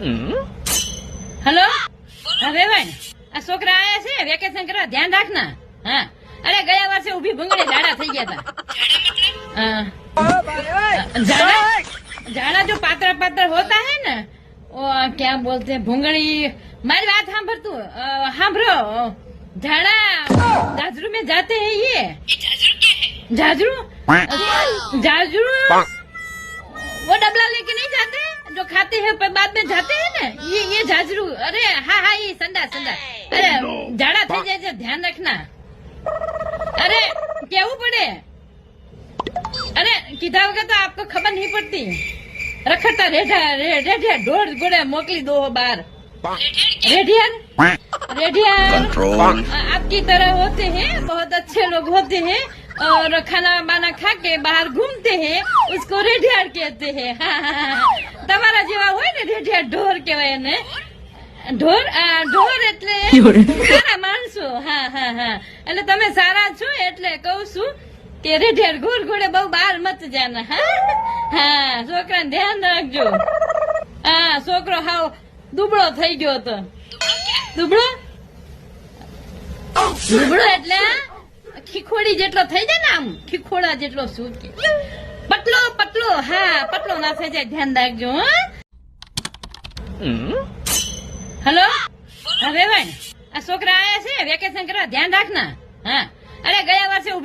Hello? अरे भाई अशोक राय ऐसे वेकेशन करो ध्यान रखना हाँ? अरे गया वर्ष उभी भूँगे झाड़ा थी गया था। झाड़ा? जो पात्र पात्र होता है ना ओ क्या बोलते हैं भूंगड़ी मारी बात हाँ भर तू हाँ भ्रो झाड़ा झाजरू में जाते हैं ये। झाजरू झाजरू झाजरू वो डबला लेके नहीं जो खाते हैं पर बाद में जाते हैं ना ये ये झाजरू अरे हाँ हाँ ये संडा संडा अरे झाड़ा થઈ જાય છે ધ્યાન રાખના અરે કેવું પડે અરે કીધા વગર તો આપકો ખબર નહીં પડતી રખડતા રેઢા રે- રેઢિયા ઢોર ઘોડે મોકલી દો બાર रेडियर रेडियर Control. आपकी तरह होते हैं बहुत अच्छे लोग होते हैं और खाना बाना खा के बाहर घूमते हैं उसको रेडियर कहते हैं તમારા જેવા હોય ને ઢોર કહેવાય એને. ઢોર ઢોર એટલે સારા માણસો. હા હા હા. એટલે તમે સારા છો એટલે કઉ છું કે રેડિયાર ઘોર ઘોડે બહુ બહાર મત જાના. હા હા છોકરાને ધ્યાન રાખજો. હા છોકરો હાવ દુબળો થઈ ગયો હતો. દુબળો? દુબળો એટલે ખીખોડી જેટલો થઈ જાય ને આમ ખીખોડા જેટલો શું પતલો પતલો. હા પતલો ના થઈ જાય. ધ્યાન રાખજો હા. હલો? હવે ભાઈ આ છોકરા આયા છે, વેકેશન કરવા. ધ્યાન રાખના. હા. અરે, ગયા વર્ષે ઊભી